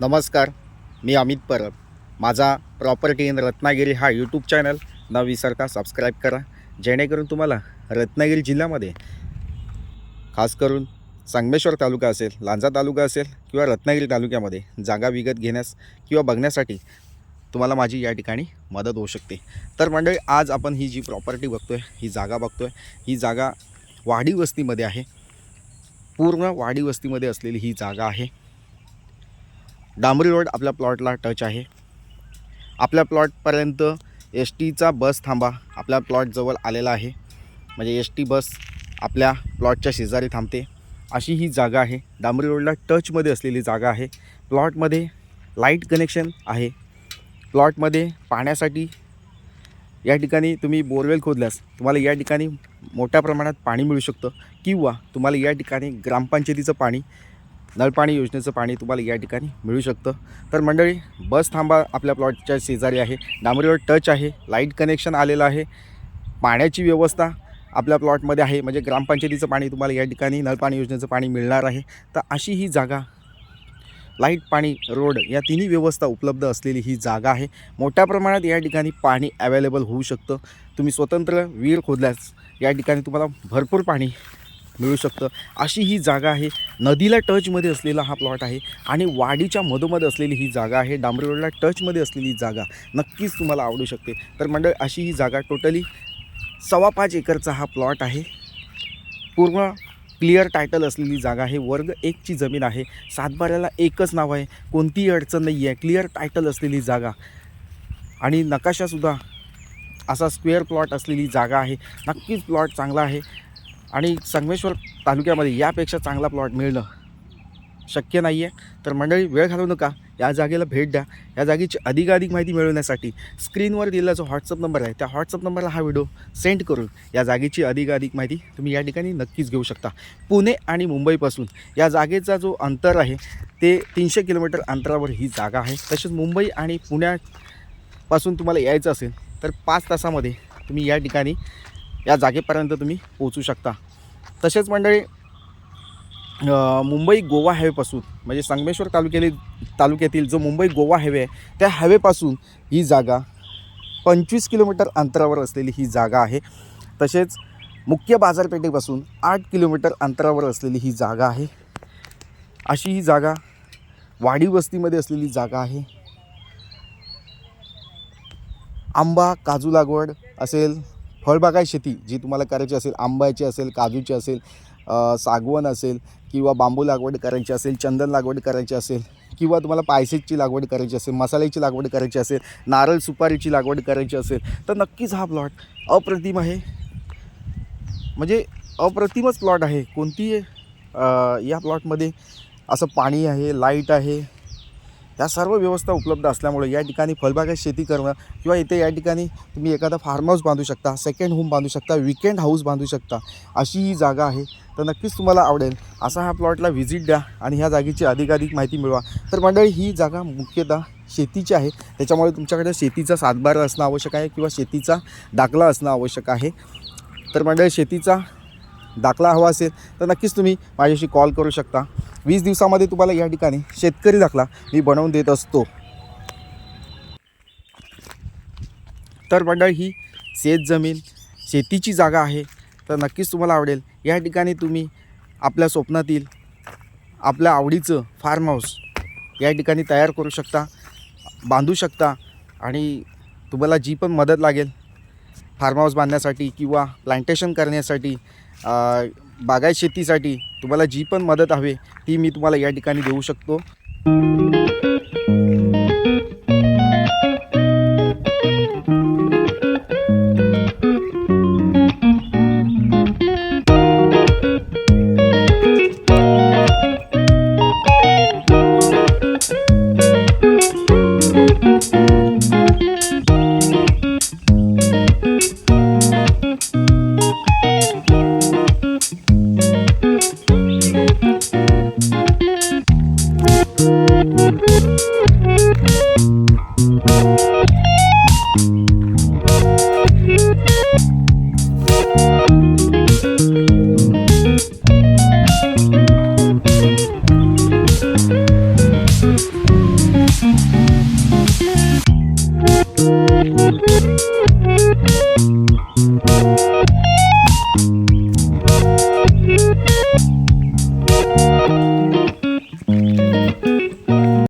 नमस्कार मी अमित परब. माझा property in Ratnagiri हा यूट्यूब चॅनल न विसरता सबस्क्राईब करा. जेणेकरून तुम्हाला रत्नागिरी जिल्ह्यामध्ये खास करून संगमेश्वर तालुका असेल लांजा तालुका असेल किंवा रत्नागिरी तालुक्यामध्ये जागा विकत घेण्यास किंवा बघण्यासाठी तुम्हाला माझी या ठिकाणी मदत होऊ शकते. तर मंडळी आज आपण ही जी प्रॉपर्टी बघतो आहे ही जागा बघतो आहे ही जागा वाडी वस्तीमध्ये आहे. पूर्ण वाडी वस्तीमध्ये असलेली ही जागा आहे. डांबरी रोड आपल्या प्लॉटला टच आहे. आपल्या प्लॉटपर्यंत एस टीचा बस थांबा. आपल्या प्लॉटजवळ आलेला आहे. म्हणजे एस टी बस आपल्या प्लॉटच्या शेजारी थांबते. अशी ही जागा आहे. डांबरी रोडला टचमध्ये असलेली जागा आहे. प्लॉटमध्ये लाइट कनेक्शन आहे. प्लॉटमध्ये पाण्यासाठी या ठिकाणी तुम्ही बोरवेल खोदल्यास तुम्हाला या ठिकाणी मोठ्या प्रमाणात पाणी मिळू शकतं. किंवा तुम्हाला या ठिकाणी ग्रामपंचायतीचं पाणी नळपाणी योजनेचं पाणी तुम्हाला या ठिकाणी मिळू शकतं. तर मंडळी बस थांबा आपल्या प्लॉटच्या शेजारी आहे. डांबरीवर टच आहे. लाइट कनेक्शन आलेलं आहे. पाण्याची व्यवस्था आपल्या प्लॉटमध्ये आहे. म्हणजे ग्रामपंचायतीचं पाणी तुम्हाला या ठिकाणी नळपाणी योजनेचं पाणी मिळणार आहे. तर अशी ही जागा लाइट पाणी रोड या तिन्ही व्यवस्था उपलब्ध असलेली ही जागा आहे. मोठ्या प्रमाणात या ठिकाणी पाणी अवेलेबल होऊ शकतं. तुम्ही स्वतंत्र विहीर खोदल्यास या ठिकाणी तुम्हाला भरपूर पाणी मिळू शकतं. अशी ही जागा आहे. नदीला टचमध्ये असलेला हा प्लॉट आहे आणि वाडीच्या मधोमध असलेली ही जागा आहे. डांबरी रोडला टचमध्ये असलेली जागा नक्कीच तुम्हाला आवडू शकते. तर मंडळ अशी ही जागा टोटली सव्वा पाच एकरचा हा प्लॉट आहे. पूर्ण क्लिअर टायटल असलेली जागा आहे. वर्ग एकची जमीन आहे. सातबाऱ्याला एकच नाव आहे. कोणतीही अडचण नाही आहे क्लिअर टायटल असलेली जागा. आणि नकाशासुद्धा असा स्क्वेअर प्लॉट असलेली जागा आहे. नक्कीच प्लॉट चांगला आहे. आणि संगमेश्वर तालुक्यामध्ये यापेक्षा चांगला प्लॉट मिळणं शक्य नाही आहे तर मंडळी वेळ घालवू नका. या जागेला भेट द्या. या जागेची अधिकाधिक माहिती मिळवण्यासाठी स्क्रीनवर दिलेला जो व्हॉट्सअप नंबर आहे त्या व्हॉट्सअप नंबरला हा व्हिडिओ सेंड करून या जागेची अधिकाधिक माहिती तुम्ही या ठिकाणी नक्कीच घेऊ शकता. पुणे आणि मुंबईपासून या जागेचा जो अंतर आहे ते तीनशे किलोमीटर अंतरावर ही जागा आहे. तसेच मुंबई आणि पुण्यापासून तुम्हाला यायचं असेल तर पाच तासामध्ये तुम्ही या ठिकाणी या जागेपर्यंत तुम्ही पोहोचू शकता. तसेच मंडळी मुंबई गोवा हायवेपासून म्हणजे संगमेश्वर तालुक्यातील तालुक्यातील जो मुंबई गोवा हायवे आहे त्या हायवेपासून ही जागा पंचवीस किलोमीटर अंतरावर असलेली ही जागा आहे. तसेच मुख्य बाजारपेठेपासून आठ किलोमीटर अंतरावर असलेली ही जागा आहे. अशी ही जागा वाडी वस्तीमध्ये असलेली जागा आहे. आंबा काजू लागवड असेल फळबागाय शेती जी तुम्हाला करायची असेल आंब्याची असेल काजूची असेल सागवण असेल किंवा बांबू लागवड करायची असेल चंदन लागवड करायची असेल किंवा तुम्हाला पायसेची लागवड करायची असेल मसाल्याची लागवड करायची असेल नारळ सुपारीची लागवड करायची असेल तर नक्कीच हा प्लॉट अप्रतिम आहे. म्हणजे अप्रतिमच प्लॉट आहे. कोणती या प्लॉटमध्ये असं पाणी आहे लाइट आहे या सर्व व्यवस्था उपलब्ध असल्यामुळे या ठिकाणी फळबागात शेती करणं किंवा इथे या ठिकाणी तुम्ही एखादा फार्म हाऊस बांधू शकता सेकंड होम बांधू शकता विकेंड हाऊस बांधू शकता अशी ही जागा आहे. तर नक्कीच तुम्हाला आवडेल. असा हा प्लॉटला व्हिजिट द्या आणि ह्या जागेची अधिकाधिक माहिती मिळवा. तर मंडळी ही जागा मुख्यतः शेतीची आहे. त्याच्यामुळे तुमच्याकडे शेतीचा सातबारा असणं आवश्यक आहे किंवा शेतीचा दाखला असणं आवश्यक आहे. तर मंडळी शेतीचा दाखला हवा असेल तर नक्कीच तुम्ही माझ्याशी कॉल करू शकता. वीस दिवसामध्ये तुम्हाला या ठिकाणी शेतकरी दाखला मी बनवून देत असतो. तर मंडळ ही शेत जमीन शेतीची जागा आहे. तर नक्कीच तुम्हाला आवडेल. या ठिकाणी तुम्ही आपल्या स्वप्नातील आपल्या आवडीचं फार्म हाऊस या ठिकाणी तयार करू शकता बांधू शकता आणि तुम्हाला जी पण मदत लागेल फार्म हाऊस बांधण्यासाठी किंवा प्लांटेशन करण्यासाठी बागायत शेतीसाठी तुम्हाला जी पण मदत हवी ती मी तुम्हाला या ठिकाणी देऊ शकतो. Thank